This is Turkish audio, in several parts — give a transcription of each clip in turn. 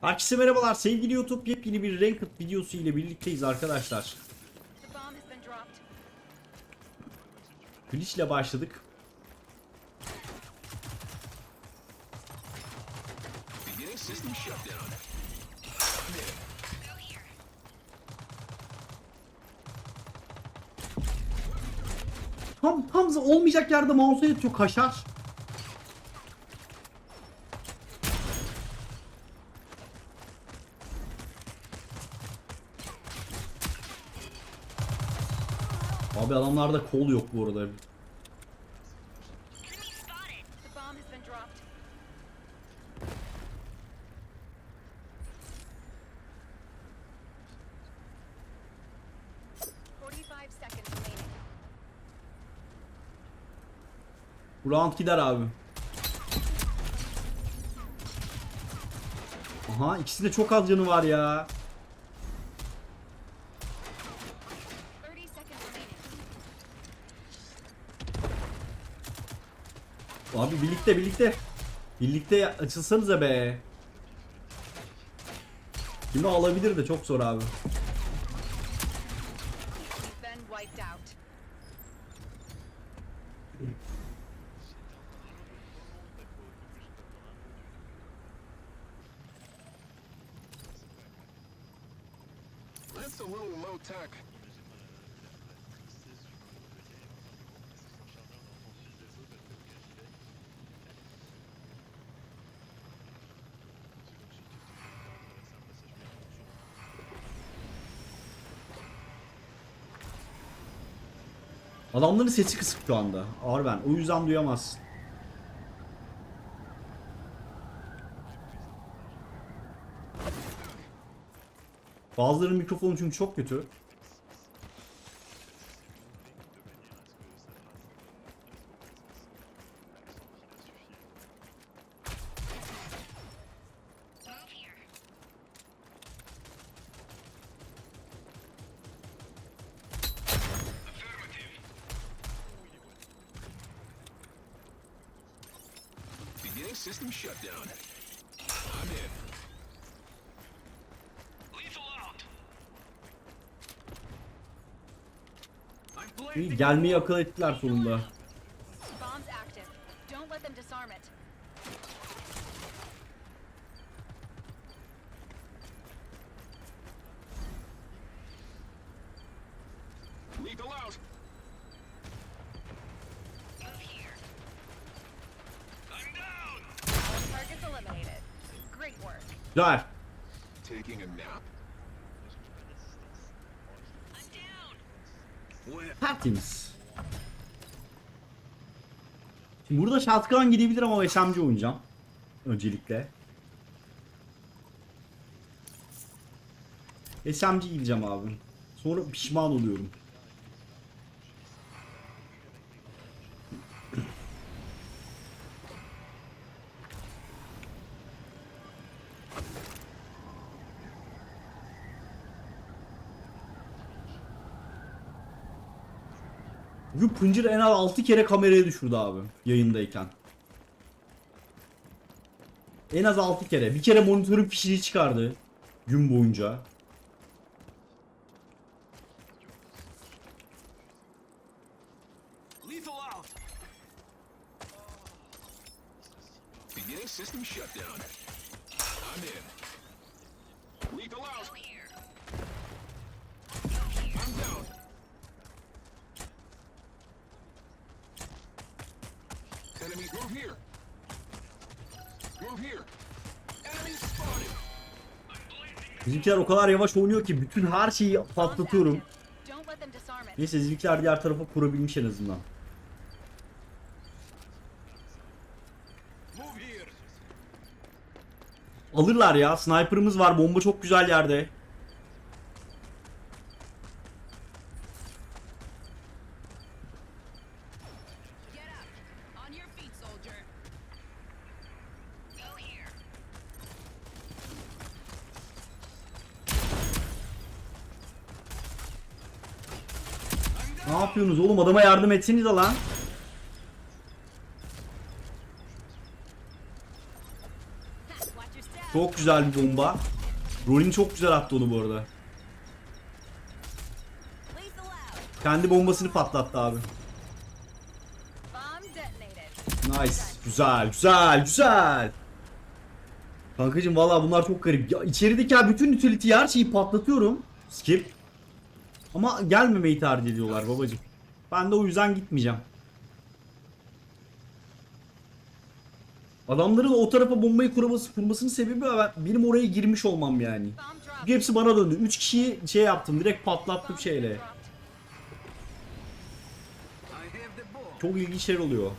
Herkese merhabalar sevgili YouTube yepyeni bir Ranked videosu ile birlikteyiz arkadaşlar. Glitch ile başladık. Tam tam olmayacak yerde mouse'u yatıyor kaşar. Abi adamlarda kol yok bu arada. Bu round gider abi. Aha ikisinde çok az canı var ya. Abi birlikte birlikte. Birlikte açılsanıza be. Kimi alabilir de çok zor abi. That's a little low tech. Adamların sesi kısık şu anda. Arven. O yüzden duyamazsın. Bazılarının mikrofonu çünkü çok kötü. Beginning system shutdown. I'm in. Lethal out. I'm İyi, blading. gelmeyi akıl ettiler sonunda. Bomb's active. Don't let them disarm it. Lethal out. I'm down. All targets eliminated. Great work. Güzel. Taking a nap. Tertemiz. Şimdi burada shotgun gidebilir ama SMG oynayacağım. Öncelikle. SMG gideceğim abi. Sonra pişman oluyorum. Bugün Pıncır en az 6 kere kameraya düşürdü abi yayındayken. En az 6 kere. Bir kere monitörün fişini çıkardı gün boyunca. Move here. Move here. Enemies spotted. Bizimkiler o kadar yavaş oynuyor ki bütün her şeyi patlatıyorum. Neyse bizimkiler diğer tarafa kurabilmiş en azından. Alırlar ya. Sniper'ımız var. Bomba çok güzel yerde. Ne yapıyorsunuz oğlum? Adama yardım etsenize lan. Çok güzel bir bomba. Ronin çok güzel attı onu bu arada. Kendi bombasını patlattı abi. Nice. Güzel, güzel, güzel. Kankacım valla bunlar çok garip. Ya içerideki bütün utility her şeyi patlatıyorum. Skip. Ama gelmemeyi tercih ediyorlar babacım. Ben de o yüzden gitmeyeceğim. Adamların o tarafa bombayı kurması, kurmasının sebebi ben- benim oraya girmiş olmam yani. Çünkü hepsi bana döndü. 3 kişiyi şey yaptım. Direkt patlattım şeyle. Çok ilginç şeyler oluyor.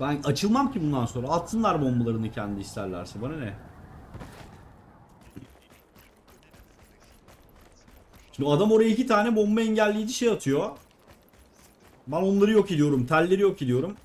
Ben açılmam ki bundan sonra. Atsınlar bombalarını kendi isterlerse. Bana ne? Şimdi adam oraya iki tane bomba engelleyici şey atıyor. Ben onları yok ediyorum. Telleri yok ediyorum.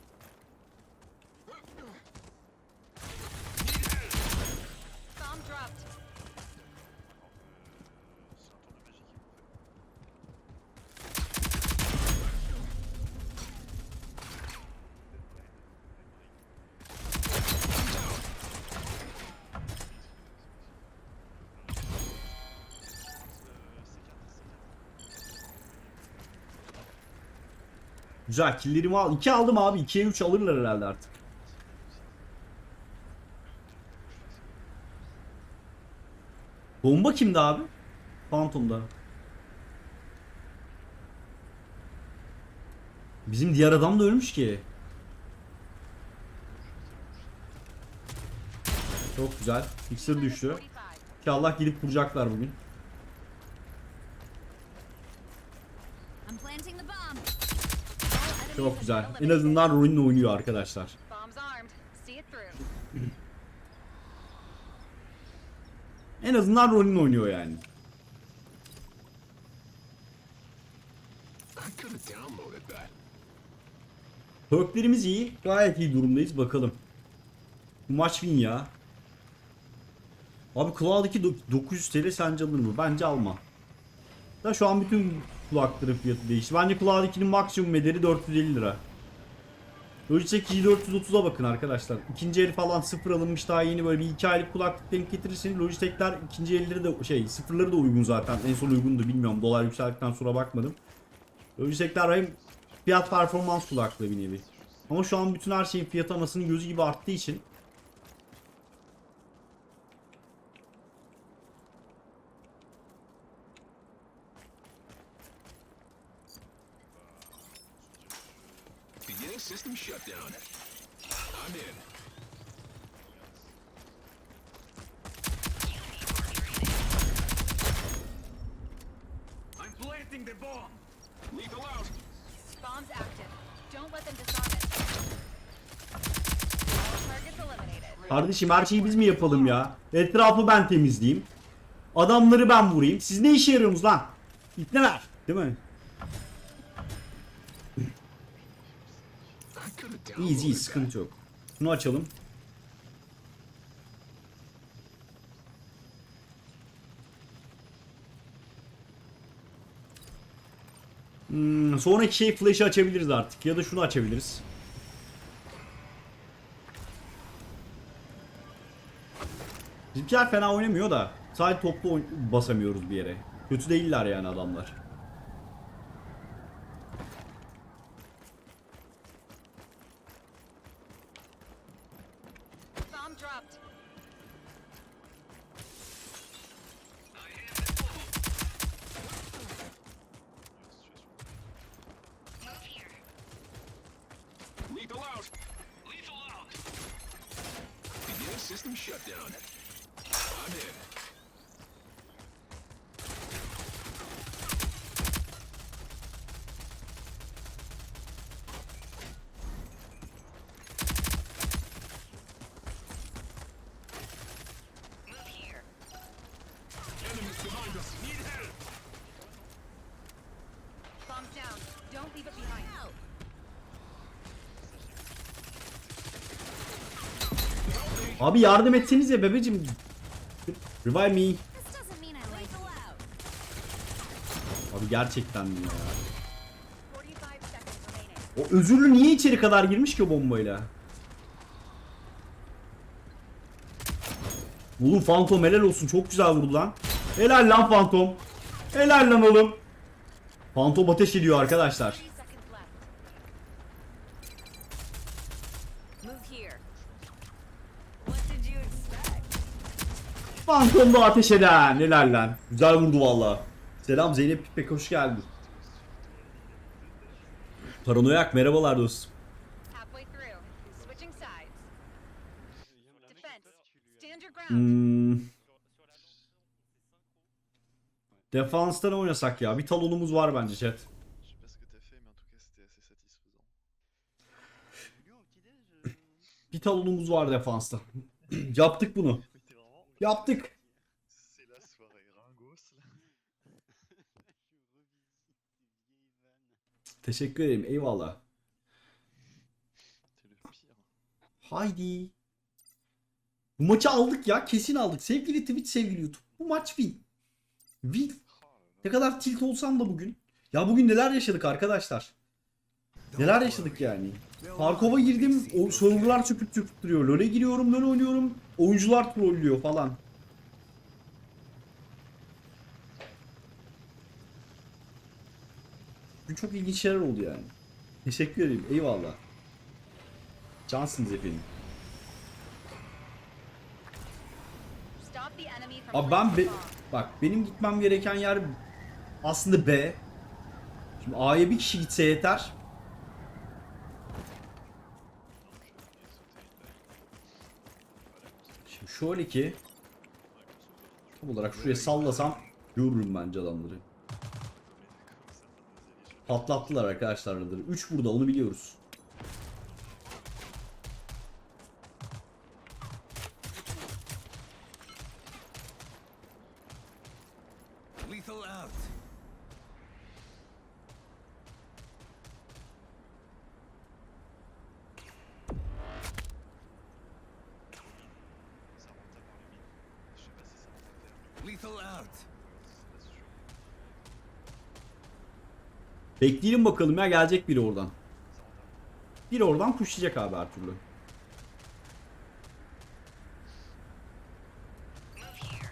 Güzel killerimi al. 2 aldım abi. 2'ye 3 alırlar herhalde artık. Bomba kimdi abi? Phantom'da. Bizim diğer adam da ölmüş ki. Çok güzel. Mixer düştü. 45. İnşallah gidip vuracaklar bugün. I'm planting the bomb. All enemies Çok güzel. En azından Ronin oynuyor arkadaşlar. En azından Ronin oynuyor yani. Perklerimiz iyi. Gayet iyi durumdayız. Bakalım. Bu maç win ya. Abi Cloud'daki do- 900 TL sence alır mı? Bence alma. Da şu an bütün kulakların fiyatı değişti. Bence 2'nin maksimum bedeli 450 lira. Logitech G430'a bakın arkadaşlar. İkinci el falan sıfır alınmış daha yeni böyle bir iki aylık kulaklık denk getirirseniz Logitech'ler ikinci elleri de şey sıfırları da uygun zaten. En son uygundu bilmiyorum. Dolar yükseldikten sonra bakmadım. Logitech'ler hem fiyat performans kulaklığı bir nevi. Ama şu an bütün her şeyin fiyatı anasının gözü gibi arttığı için planting the bomb. Lethal out. Bombs active. Don't let them disarm it. All targets eliminated. kardeşim her şeyi biz mi yapalım ya? Etrafı ben temizleyeyim. Adamları ben vurayım. Siz ne işe yarıyorsunuz lan? İpneler. Değil mi? İyiyiz iyiyiz sıkıntı yok. Şunu açalım. Hmm, sonraki şey flash'ı açabiliriz artık ya da şunu açabiliriz. Bizimkiler fena oynamıyor da sadece toplu basamıyoruz bir yere. Kötü değiller yani adamlar. Bomb dropped. Lethal out. Lethal out. Beginning system shutdown. I'm in. Enemies behind us. Need help. Bombs down. Don't leave it behind. Abi yardım etseniz ya bebecim. Revive me. Abi gerçekten mi ya? 45 seconds remaining. O özürlü niye içeri kadar girmiş ki o bombayla? Oğlum Phantom helal olsun çok güzel vurdu lan. Helal lan Phantom. Helal lan oğlum. Phantom ateş ediyor arkadaşlar. Phantom da ateş eden. Helal lan. Güzel vurdu valla. Selam Zeynep Pipek hoş geldin. Paranoyak merhabalar dostum. Hmm. Defanstan oynasak ya. Bir talonumuz var bence chat. Bir talonumuz var defansta. Yaptık bunu. Yaptık. Teşekkür ederim. Eyvallah. Haydi. Bu maçı aldık ya. Kesin aldık. Sevgili Twitch, sevgili YouTube. Bu maç win. Win. Ne kadar tilt olsam da bugün. Ya bugün neler yaşadık arkadaşlar. Neler yaşadık yani. Farkov'a girdim. O serverlar çöpüp çöpüp duruyor. LoL'e giriyorum, LoL oynuyorum. Oyuncular trollüyor falan. Bugün çok ilginç şeyler oldu yani. Teşekkür ederim. Eyvallah. Cansınız efendim. Abi ben be- bak benim gitmem gereken yer aslında B. Şimdi A'ya bir kişi gitse yeter. Şimdi şöyle ki tam olarak şuraya sallasam görürüm bence adamları. Patlattılar arkadaşlar araları. 3 burada onu biliyoruz. Bekleyelim bakalım ya gelecek biri oradan. Biri oradan pushlayacak abi her türlü. Ça peut jouer.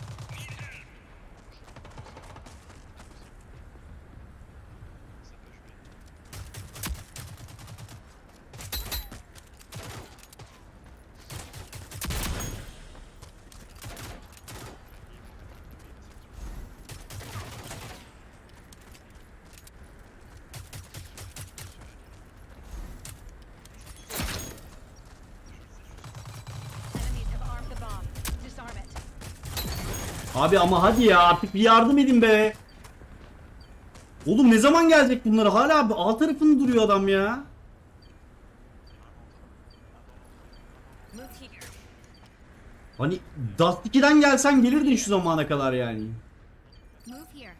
Enemies have armed the bomb. Disarm it. Abi ama hadi ya artık bir yardım edin be. Oğlum ne zaman gelecek bunları? Hala abi A tarafında duruyor adam ya. Hani Dust 2'den gelsen gelirdin şu zamana kadar yani. Move here.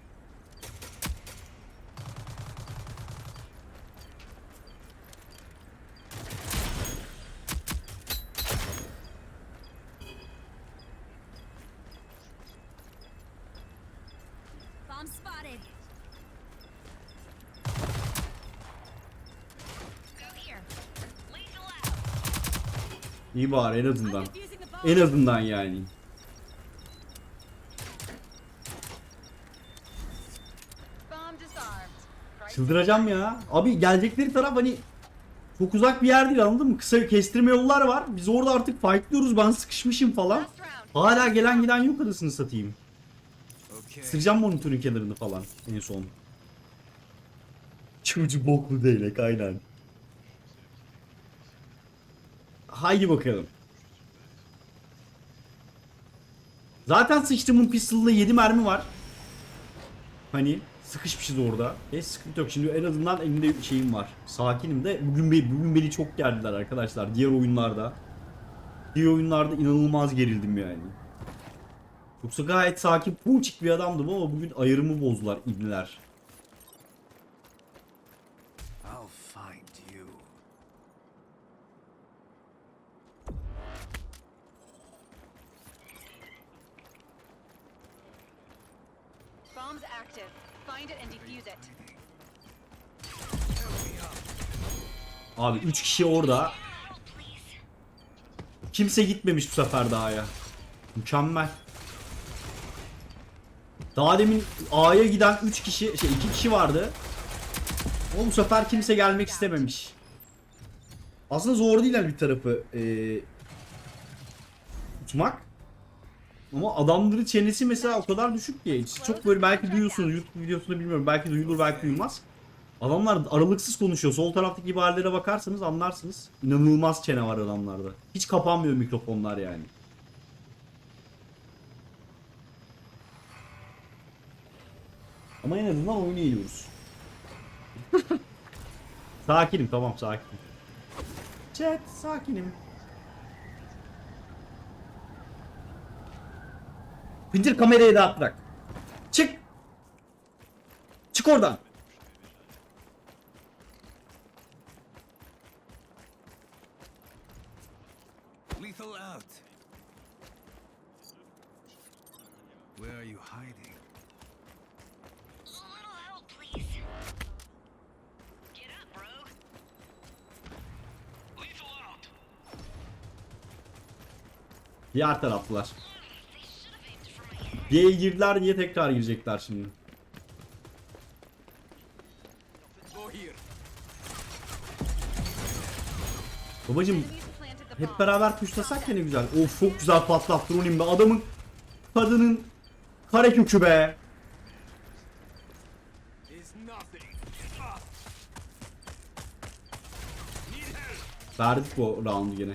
Bomb spotted. İyi bari en azından. En azından yani. Çıldıracağım ya. Abi gelecekleri taraf hani çok uzak bir yer değil anladın mı? Kısa kestirme yollar var. Biz orada artık fightlıyoruz. Ben sıkışmışım falan. Hala gelen giden yok arasını satayım. Sıracağım monitörün kenarını falan en son. Çocuk boklu değnek aynen. Haydi bakalım. Zaten sıçtımın pistol'da 7 mermi var. Hani sıkışmışız orada. E sıkıntı yok. Şimdi en azından elimde şeyim var. Sakinim de bugün, be- bugün beni çok gerdiler arkadaşlar. Diğer oyunlarda. Diğer oyunlarda inanılmaz gerildim yani. Yoksa gayet sakin, punçik bir adamdım ama bugün ayarımı bozdular ibneler. I'll find you. Bomb's active. Find it and defuse it. Help me up. Abi 3 kişi orada. Kimse gitmemiş bu sefer daha ya. Mükemmel. Daha demin A'ya giden 3 kişi, şey 2 kişi vardı. O bu sefer kimse gelmek istememiş. Aslında zor değil bir tarafı eee, tutmak. Ama adamların çenesi mesela o kadar düşük ki. Çok böyle belki duyuyorsunuz YouTube videosunu bilmiyorum. Belki duyulur belki duyulmaz. Adamlar aralıksız konuşuyor. Sol taraftaki ibarelere bakarsanız anlarsınız. İnanılmaz çene var adamlarda. Hiç kapanmıyor mikrofonlar yani. Ama en azından oyunu yeniyoruz. sakinim tamam sakinim. Chat sakinim. Bindir kamerayı da bırak. Çık. Çık oradan. Diğer head. Diye girdiler diye tekrar girecekler şimdi. Babacım hep beraber puşlasak ya ne güzel. Of çok güzel patlattın Ronin be. Adamın kadının kare kökü be. Verdik bu roundu gene.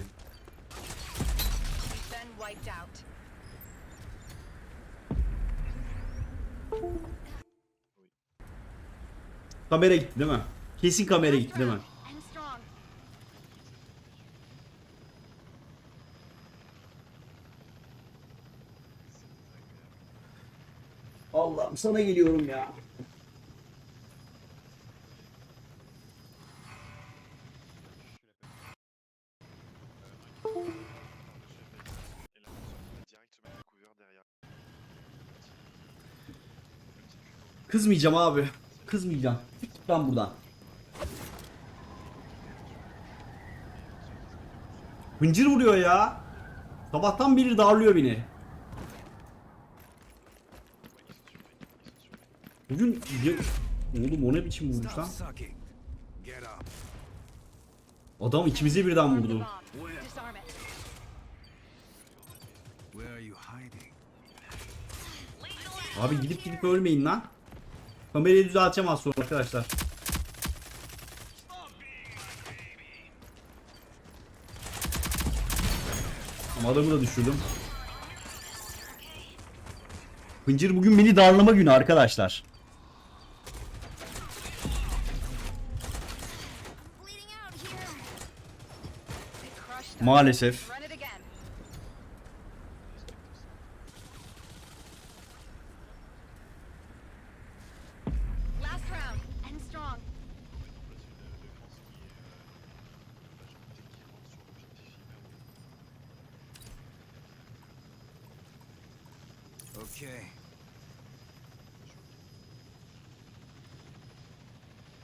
Kamera gitti değil mi? Kesin kamera gitti değil mi? Allah'ım sana geliyorum ya. Kızmayacağım abi. Kızmayacağım. Lan buradan. Hıncır vuruyor ya. Sabahtan beri darlıyor beni. Bugün Oğlum o ne biçim vurmuş lan? Adam ikimize birden vurdu. Abi gidip gidip ölmeyin lan. Kamerayı düzelteceğim az sonra arkadaşlar. Ama adamı da düşürdüm. Hıncır bugün beni darlama günü arkadaşlar. Maalesef.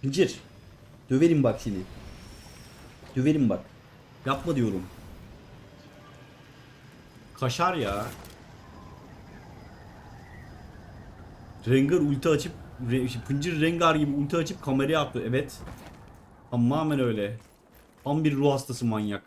Hıncır. Döverim bak seni. Döverim bak. Yapma diyorum. Kaşar ya. Rengar ulti açıp Re- Pıncır Rengar gibi ulti açıp kameraya attı. Evet. Tamamen öyle. Tam bir ruh hastası manyak.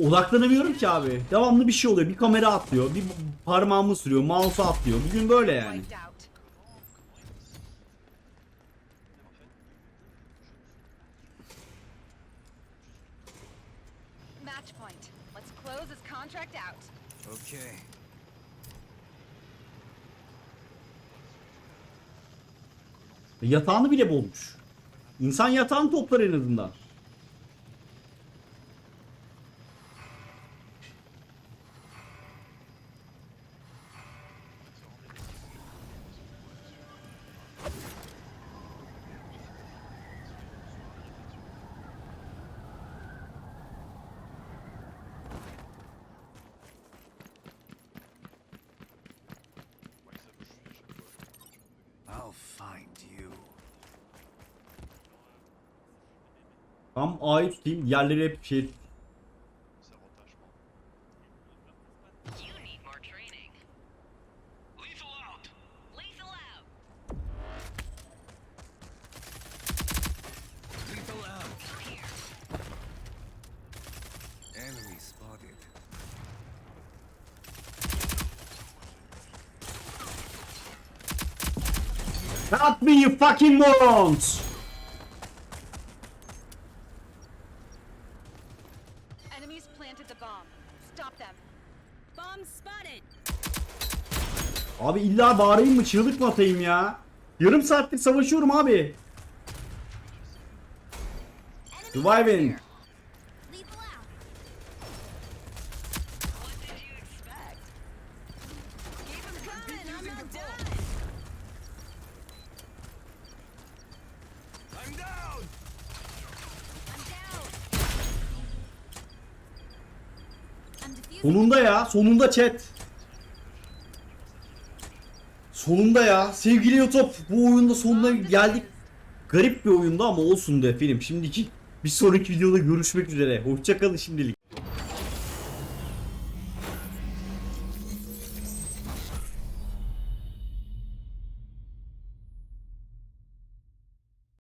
Odaklanamıyorum ki abi. Devamlı bir şey oluyor. Bir kamera atlıyor. Bir parmağımı sürüyor. Mouse'u atlıyor. Bugün böyle yani. Okay. Yatağını bile bozmuş. İnsan yatağını toplar en azından. Out. Lethal out. Enemy spotted. Help me you fucking morons! Abi illa bağırayım mı çığlık mı atayım ya? Yarım saattir savaşıyorum abi. Surviving. Lethal out. What did Sonunda ya sevgili YouTube bu oyunda sonuna geldik. Garip bir oyunda ama olsun da efendim. Şimdiki bir sonraki videoda görüşmek üzere. Hoşçakalın şimdilik.